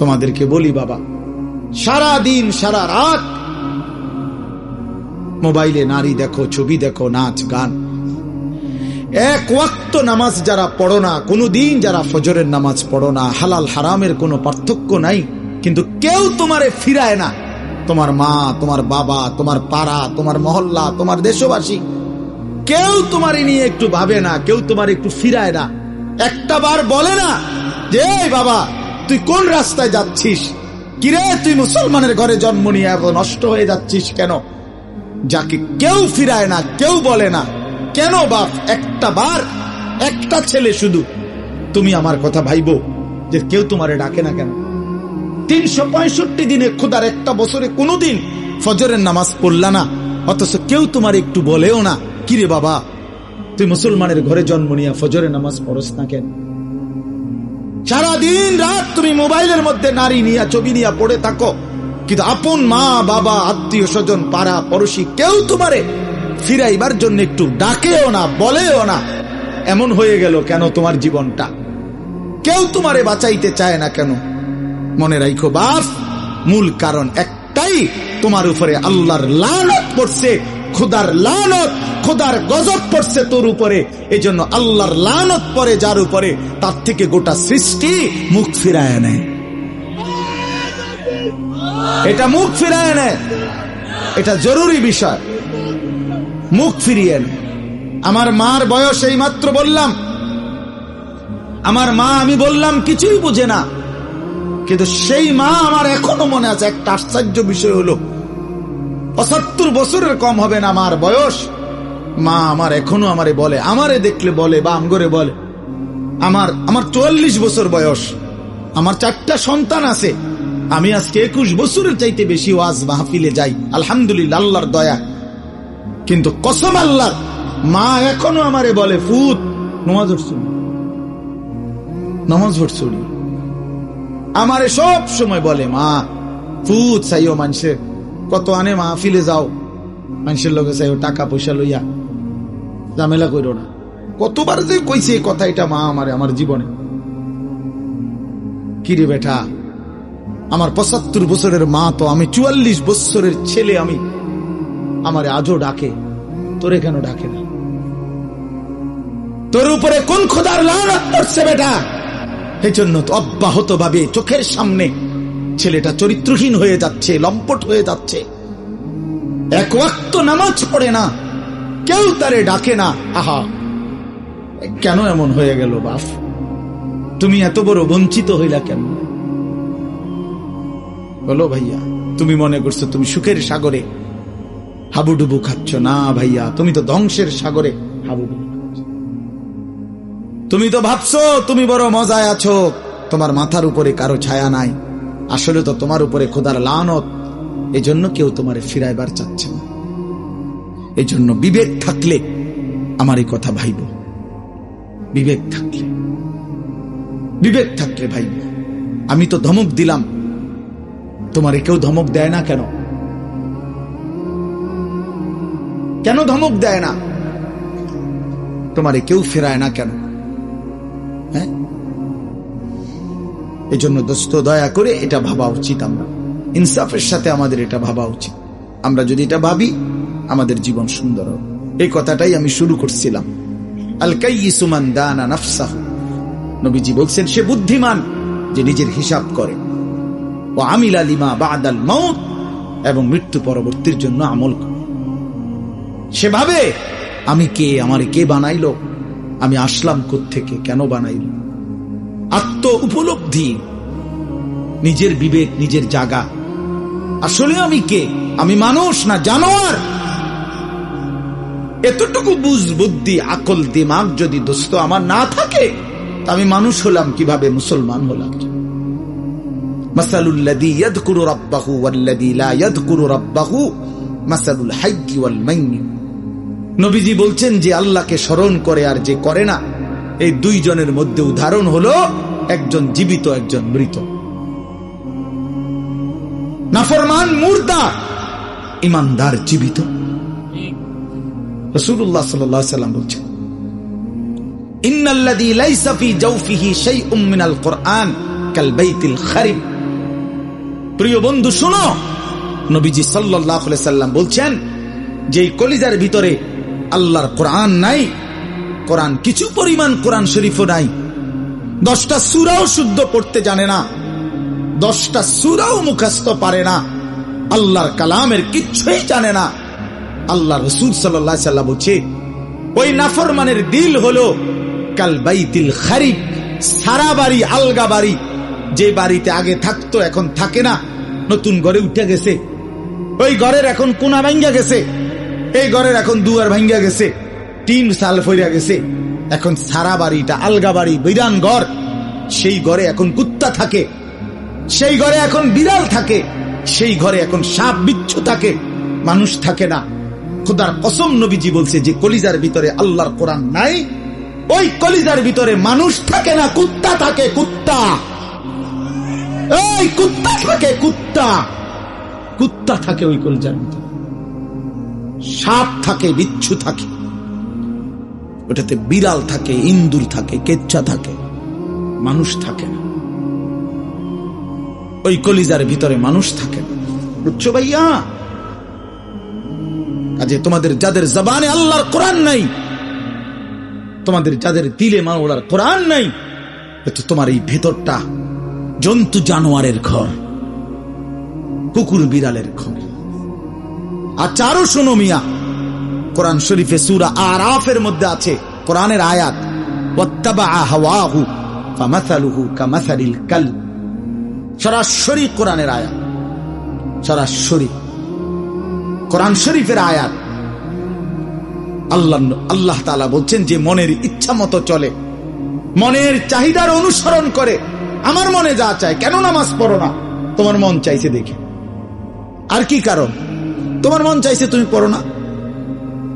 তোমাদেরকে বলি, বাবা সারা দিন সারা রাত মোবাইলে নারী দেখো, ছবি দেখো, নাচ, গান। এক ওয়াক্ত নামাজ যারা পড়ো না কোনো দিন যারা ফজরের নামাজ পড়ো না, হালাল হারামের কোনো পার্থক্য নাই, কিন্তু কেউ তোমারে ফিরায় না। তোমার মা, তোমার বাবা, তোমার পাড়া, তোমার মহল্লা, তোমার দেশবাসী, কেউ তোমার নিয়ে একটু ভাবে না, কেউ তোমার একটু ফিরায় না। একটা বার বলে না যে বাবা তুই কোন রাস্তায় যাচ্ছিস? কিরে, তুই মুসলমানের ঘরে জন্ম নিয়ে নষ্ট হয়ে যাচ্ছিস কেন? যাকে কেউ ফিরায় না, কেউ বলে না। কেন বাপ, একটা বার, একটা ছেলে শুধু? তুমি আমার কথা ভাইবো যে কেউ তোমারে ডাকে না কেন? তিনশো পঁয়ষট্টি দিনে খুদার একটা বছরে কোনোদিন ফজরের নামাজ পড়লা না। অথচ কেউ তোমার একটু বলেও না। কিরে বাবা, তুই মুসলমানের ঘরে জন্ম নিয়ে ফজরের নামাজ পড়স না কেন? সারাদিন রাত তুমি মোবাইলের মধ্যে নারী নিয়ে, ছবি নিয়ে পড়ে থাকো। কিন্তু আপন মা, বাবা, আত্মীয় স্বজন, পাড়া, পড়োশি, কেউ তোমারে ফিরাইবার জন্য একটু ডাকেও না, বলেও না। এমন হয়ে গেল কেন তোমার জীবনটা? কেউ তোমারে বাঁচাইতে চায় না কেন? মনে রাখো বাপ, মূল কারণ একটাই, তোমার উপরে আল্লাহর লানত পড়ছে খুদার লানত, খোদার গজব পড়ছে তোর উপরে। এই জন্য আল্লাহর লানত পরে যার উপরে তার থেকে গোটা সৃষ্টি মুখ ফিরায় নেয়। এটা মুখ ফিরায় নেয়। এটা জরুরি বিষয়। মুখ ফিরিয়ে আমার মার বয়স এই মাত্র বললাম। আমার মা, আমি বললাম, কিছুই বুঝে না। কিন্তু সেই মা আমার এখনও মনে আছে। একটা আশ্চর্য বিষয় হলো পঁচাত্তর বছরের কম হবে না আমার বয়স। মা আমার এখনও আমারে বলে, আমারে দেখলে বলে বা আমগরে বলে। আমার আমার চুয়াল্লিশ বছর বয়স। আমার চারটা সন্তান আছে। আমি আজকে একুশ বছরের চাইতে বেশি ওয়াজ মাহফিলে যাই। আলহামদুলিল্লাহ, আল্লাহর দয়া। কিন্তু কসম আল্লাহ মা এখনও আমারে বলে, ফুত, নমাজ পড়ছুনি নমাজ পড়ছুনি আমারে সব সময় বলে, মা, ফুত চাইও মানুষের কত আনে মাহফিলে যাও। মানুষের লোকে চাইও টাকা পয়সা লইয়া। ঝামেলা করো না। কতবার যে কইছে এই কথা, এটা মা আমারে, আমার জীবনে। কিরে বেটা, আমার পঁচাত্তর বছরের মা তো আমি, চুয়াল্লিশ বছরের ছেলে আমি। আমারে আজও ডাকে, তোরে কেন ডাকে না? তোর উপরে কোন খোদার লানত পড়ছে বেটা? এই জন্য অব্যাহত ভাবে চোখের সামনে ছেলেটা চরিত্রহীন হয়ে যাচ্ছে, লম্পট হয়ে যাচ্ছে। এক ওয়াক্ত নামাজ পড়ে না, কেউ তারে ডাকে না। আহা, কেন এমন হয়ে গেল বাপ? তুমি এত বড় বঞ্চিত হইলা কেন? বলো ভাইয়া, তুমি মনে করছ তুমি সুখের সাগরে হাবুডুবু খাচ্ছ? না ভাইয়া, তুমি তো ধ্বংসের সাগরে হাবুডুবু তুমি তো ভাবছ তুমি বড় মজায় আছো, তোমার মাথার উপরে কারও ছায়া নাই। আসলে তো তোমার উপরে খোদার লানত। এই জন্য কেউ তোমার ফিরাইবার চাচ্ছে না। এই জন্য বিবেক থাকলে আমার এই কথা ভাইব। বিবেক থাকলে। বিবেক থাকলে ভাই আমি তো ধমক দিলাম। তোমারে কেউ ধমক দেয় না কেন? কেন ধমক দেয় না? তোমারে কেউ ফেরায় না কেন? হ্যাঁ? এই জন্য দোস্ত, দয়া করে এটা ভাবা উচিত আমরা। ইনসাফের সাথে আমাদের এটা ভাবা উচিত। আমরা যদি এটা ভাবি, আমাদের জীবন সুন্দর এই কথাটাই আমি শুরু করছিলাম। আল কাইসুমান দানা নাফসাহ। নবীজি বলছেন, সে বুদ্ধিমান যে নিজের হিসাব করে। ও আমিল আলিমা বাদাল মৌত এবং মৃত্যু পরবর্তীর জন্য আমল করে। সেভাবে আমি কে, আমারে কে বানাইলো? আমি আসলাম থেকে কেন বানাইল? আত্ম উপলব্ধি। নিজের বিবেক, নিজের জাগা। আসলে আমি কে? আমি মানুষ না জানোয়ার? এতটুকু বুঝ, বুদ্ধি, আকল, দিমাগ যদি দোস্ত আমার না থাকে আমি মানুষ হলাম কীভাবে? মুসলমান হলাম। নবীজি বলছেন যে আল্লাহকে স্মরণ করে আর যে করে না এই দুইজনের মধ্যে উদাহরণ হলো একজন জীবিত, একজন মৃত। নাফরমান মুর্দা ইমানদার, জীবিত। রসুল্লাহ সাল্লাম বলছেন প্রিয় বন্ধু, শোনো, নবীজি সাল্লাহ সাল্লাম বলছেন যে কলিজার ভিতরে আল্লাহর কোরআন নাই কোরআন, কিছু পরিমাণ কোরআন শরীফও নাই। দশটা সুরাও শুদ্ধ পড়তে জানে না। দশটা সুরাও মুখস্থ পারে না। আল্লাহর কালামের কিচ্ছুই জানে না। আল্লাহ রসুল সাল্লাহ বলছে, ওই নাফরমানের দিল হলো কাল বাইতিল খারিক সারা বাড়ি আলগা বাড়ি। যে বাড়িতে আগে থাকতো, এখন থাকে না। নতুন ঘরে উঠে গেছে। ওই ঘরের এখন কোনা ভাঙ্গা গেছে। এই ঘরের এখন দুয়ার ভাঙ্গা গেছে। টিন সাল ফইরা গেছে। এখন সারা বাড়িটা আলগা বাড়ি, বিরান ঘর। সেই ঘরে এখন কুত্তা থাকে। সেই ঘরে এখন বিড়াল থাকে। সেই ঘরে এখন সাপ, বিচ্ছু থাকে। মানুষ থাকে না। খুদার কসম নবীজি বলছে যে, কলিজার ভিতরে আল্লাহর কোরআন নাই। ওই কলিজার ভিতরে মানুষ থাকে না, কুত্তা থাকে, কুত্তা। কুত্তা থাকে, কুত্তা। কুত্তা থাকে ওই কলিজার ভিতরে। সাপ থাকে, বিচ্ছু থাকে। ওটাতে বিড়াল থাকে, ইন্দুর থাকে, কেচ্ছা থাকে, মানুষ থাকে না। ওই কলিজার ভিতরে মানুষ থাকে না। বুঝছ ভাইয়া? কাজে তোমাদের যাদের জবানে আল্লাহর কোরআন নাই, তোমাদের যাদের দিলে মাওলার কোরআন নাই তো তোমার এই ভেতরটা জন্তু জানোয়ারের ঘর, কুকুর বিড়ালের ঘর। আর চারো শোনো মিয়া কোরআন শরীফে সুরা আরাফের মধ্যে আছে, কোরআনের আয়াত সরাসরি কোরআনের আয়াত, সরাসরি কোরআন শরীফের আয়াত। আল্লাহ আল্লাহ তালা বলছেন যে মনের ইচ্ছা মতো চলে, মনের চাহিদার অনুসরণ করে, আমার মনে যা চায়, কেন নামাজ পড়ো না? তোমার মন চাইছে দেখে। আর কি কারণ? তোমার মন চাইছে তুমি পড়ো না?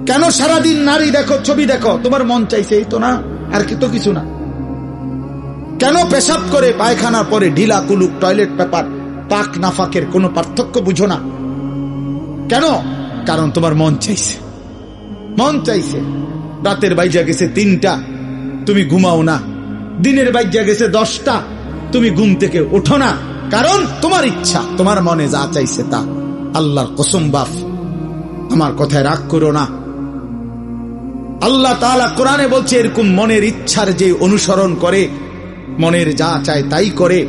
কেন সারাদিন নারী দেখো, ছবি দেখো? তোমার মন চাইছে এই তো না, আর কি তো কিছু না। কেন পেশাব করে পায়খানার পরে ঢিলা কুলুক, টয়লেট পেপার, পাক নাফাকের কোনো পার্থক্য বুঝো না? কেন? কারণ তোমার মন চাইছে। মন চাইছে। রাতের বাইজা গেছে তিনটা, তুমি ঘুমাও না। দিনের বাইজা গেছে দশটা, তুমি ঘুম থেকে ওঠো না। কারণ তোমার ইচ্ছা, তোমার মনে যা চাইছে তা। আল্লাহর কসম বাফ আমার কথায় রাগ করো না। আল্লাহ তাআলা কোরআনে বলছে, এরকম মনের ইচ্ছার যে অনুসরণ করে, মনের যা চায় তাই করে।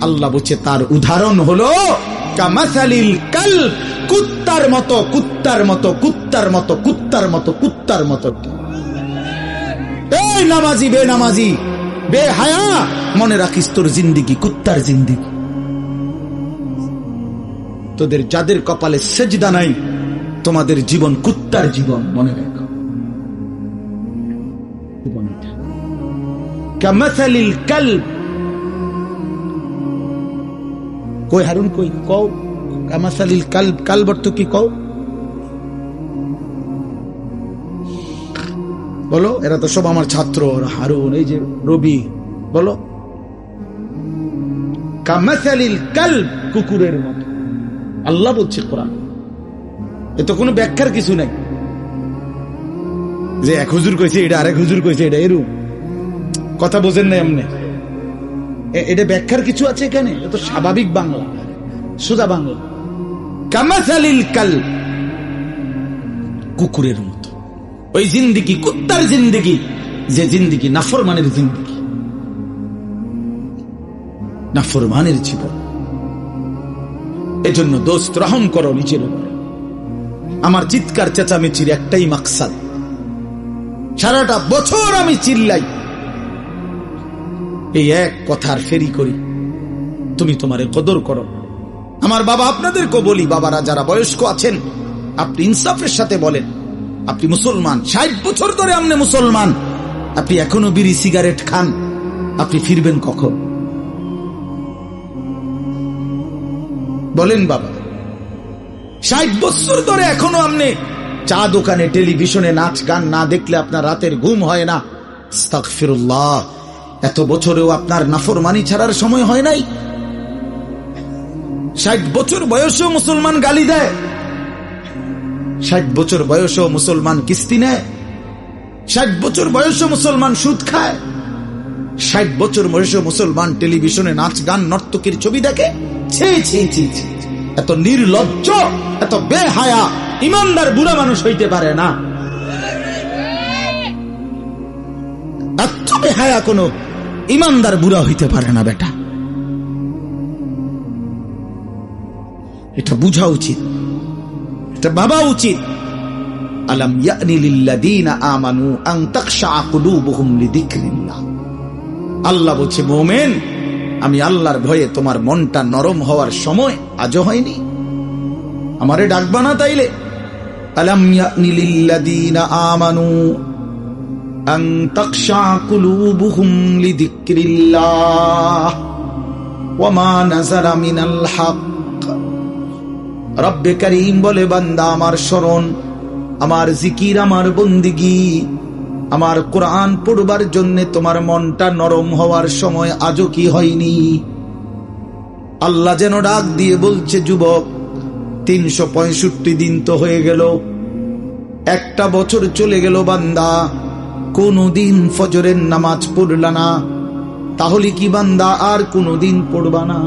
আল্লাহ বলছে, তার উদাহরণ হলো, কামাসালিল কাল কুত্তার মতো কুত্তার মতো কুত্তার মতো কুত্তার মতো কুত্তার মতো। এই নামাজি বে নামাজি বে হায়া মনে রাখিস তোর জিন্দিগি, কুত্তার জিন্দিগি। তোদের যাদের কপালে সেজদা নাই, তোমাদের জীবন কুত্তার জীবন, মনে রাখো। কামাসালিল কাল কই হারুন, কই? কও। কামাসালিল কাল কাল বর্ত কি? কও। বলো, এরা তো সব আমার ছাত্র হারুন, এই যে রবি, বলো। কামাসালিল কাল কুকুরের মতো। আল্লাহ বলছে কোরআন। এ তো কোনো ব্যাখ্যার কিছু নাই। যে এক হুজুর কইছে, এটা আরেক হুজুর কইছে, এটা এরু কথা বোঝেন না এমনি এটা ব্যাখ্যার কিছু আছে এখানে? তো স্বাভাবিক বাংলা। সোজা বাংলা। কামাসালিল কাল, কুকুরের মতো। ওই জিন্দিগি, কুত্তার জিন্দিগি, যে জিন্দিগি, নাফরমানের জিন্দিগি। নাফরমানের জীবন। এজন্য দোস্ত, রহম করো নিজের উপরে। আমার চিৎকার চেঁচামেচির একটাই মাকসাদ। সারাটা বছর আমি চিল্লাই। এই এক কথার ফেরি করি। তুমি তোমারে কদর করো। আমার বাবা আপনাদেরকে বলি, বাবারা যারা বয়স্ক আছেন, আপনি ইনসাফের সাথে বলেন। আপনি মুসলমান, ষাট বছর ধরে আপনি মুসলমান। আপনি এখনও বিড়ি, সিগারেট খান। আপনি ফিরবেন কখন? বলেন বাবা, ষাট বছর ধরে এখনও আপনি চা দোকানে, টেলিভিশনে নাচ গান না দেখলে আপনার রাতের ঘুম হয় না। এত বছরেও আপনার নাফরমানি ছাড়ার সময় হয় নাই? ষাট বছর বয়সেও মুসলমান গালি দেয়। ষাট বছর বয়সেও মুসলমান কিস্তি নেয়। ষাট বছর বয়সে মুসলমান সুদ খায়। ষাট বছর বয়সে মুসলমান টেলিভিশনে নাচ, গান, নর্তকীর ছবি দেখে। এত নির্লজ্জ, এত বেহায়া, ইমানদার বুড়া মানুষ হইতে পারে না। এত বেহায়া কোনো ইমানদার বুড়া হইতে পারে না, বেটা। এটা বুঝা উচিত। এটা ভাবা উচিত। আলম আমানু লিযিকরিল্লাহ। আল্লাহ বলছে, মোমেন, আমি আল্লাহর ভয়ে তোমার মনটা নরম হওয়ার সময় আজও হয়নি। আমারে ডাকবা না তাইলে। আলম ইয়ানি লিল্লাযীনা আমানু আন তাখশা কুলুবুহুম লিযিকরিল্লাহ ওয়ামা নাযালা মিনাল হক রব্বে করিম বলে, বান্দা আমার স্মরণ, আমার জিকির, আমার বন্দিগি, আমার কোরআন পড়বার জন্য তোমার মনটা নরম হওয়ার সময় আজও কি হয়নি? আল্লাহ যেন ডাক দিয়ে বলছে, যুবক, তিনশো পঁয়ষট্টি দিন তো হয়ে গেল, একটা বছর চলে গেল বান্দা। কোনদিন ফজরের নামাজ পড়লা না, তাহলে কি বান্দা আর কোনদিন পড়বা না?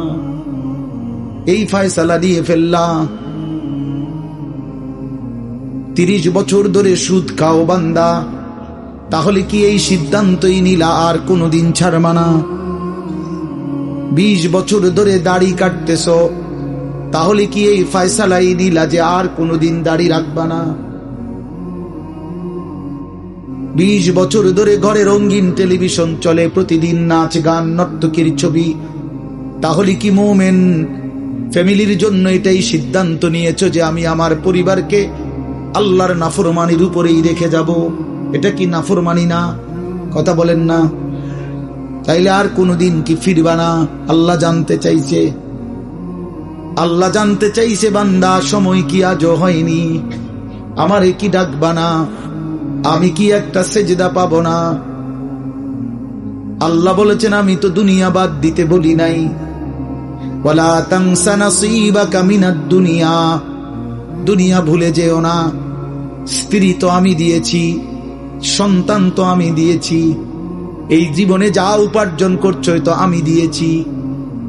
এই ফায়সালা দিয়ে ফেললা। তিরিশ বছর ধরে সুদ খাও বান্দা, তাহলে কি এই সিদ্ধান্তই নিলা আর কোনোদিন ছাড়বা না? বিশ বছর ধরে দাড়ি কাটতেছ, তাহলে কি এই ফায়সালাই নিলা যে আর কোনোদিন দাড়ি রাখবা না? বিশ বছর ধরে ঘরে রঙিন টেলিভিশন চলে, প্রতিদিন নাচ গান, নর্তকীর ছবি। তাহলে কি মোমেন, ফ্যামিলির জন্য এটাই সিদ্ধান্ত নিয়েছ যে আমি আমার পরিবারকে আল্লাহর নাফরমানির উপরেই রেখে যাব? এটা কি নাফরমানি না? কথা বলেন না। তাইলে আর কোনোদিন কি ফিরবা না? আল্লাহ জানতে চাইছে। আল্লাহ জানতে চাইছে, বান্দা, সময় কি আজও হয়নি? আমারে কি ডাকবা না? আমি কি একটা সেজদা পাবো না? আল্লাহ বলেছেন, আমি তো দুনিয়া বাদ দিতে বলি নাই। দুনিয়া। দুনিয়া ভুলে যেও না। স্ত্রী তো আমি দিয়েছি, সন্তান তো আমি দিয়েছি। এই জীবনে যা উপার্জন করছ তো আমি দিয়েছি।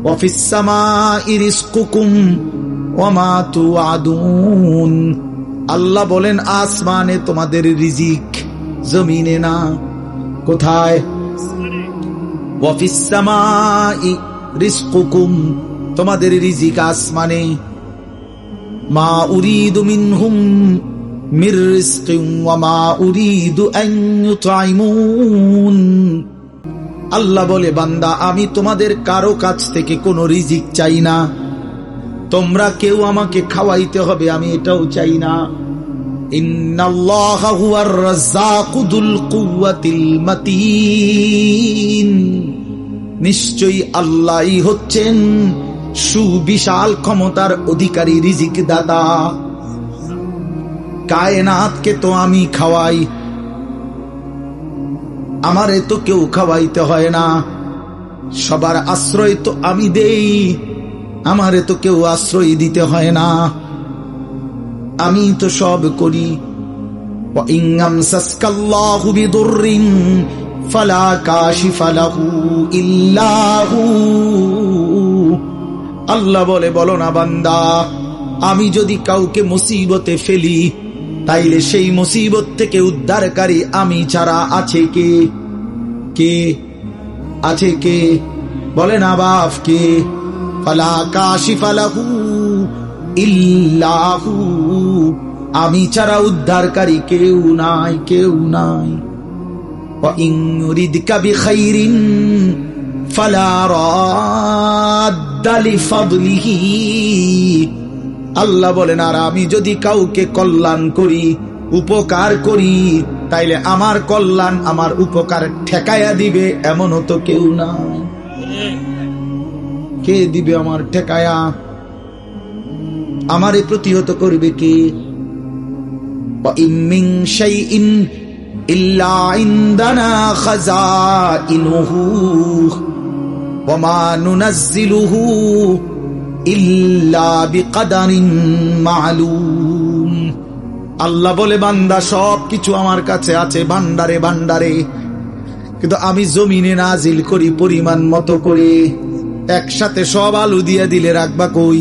অফিস ওমা তু আদুন আল্লাহ বলেন, আসমানে তোমাদের রিজিক, জমিনে না। কোথায়? তোমাদের রিজিক আসমানে। মা উরিদু মিনহুম মির উরিদু আল্লাহ বলে, বান্দা, আমি তোমাদের কারও কাছ থেকে কোনো রিজিক চাই না। তোমরা কেউ আমাকে খাওয়াইতে হবে, আমি এটাও চাই না। নিশ্চয়ই আল্লাহই হচ্ছেন সুবিশাল ক্ষমতার অধিকারী রিজিক দাতা কায়নাতকে তো আমি খাওয়াই। আমারে তো কেউ খাওয়াইতে হয় না। সবার আশ্রয় তো আমি দেই। আমারে তো কেউ আশ্রয় দিতে হয় না। আমি তো সব করি। ফালা কাশি ফালাহু ইল্লাহু। আল্লাহ বলে, বলো না বান্দা, আমি যদি কাউকে মুসিবতে ফেলি, তাইলে সেই মুসিবত থেকে উদ্ধারকারী আমি ছাড়া আছে কে? কে? আছে কে? বলে না বাফ কে? ফালা ইল্লাহু। আমি ছাড়া উদ্ধারকারী কেউ নাই কেউ নাই। আল্লাহ বলেন, আর আমি যদি কাউকে কল্যাণ করি, উপকার করি, তাইলে আমার কল্যাণ আমার উপকার ঠেকাইয়া দিবে, এমনও তো কেউ নাই। কে দিবে আমার ঠেকায়া? আমারে প্রতিহত করবে কে? আল্লাহ বলে, বান্দা সব কিছু আমার কাছে আছে ভান্ডারে ভান্ডারে। কিন্তু আমি জমিনে নাজিল করি পরিমাণ মতো করে। একসাথে সব আলু দিয়ে দিলে রাখবা কই?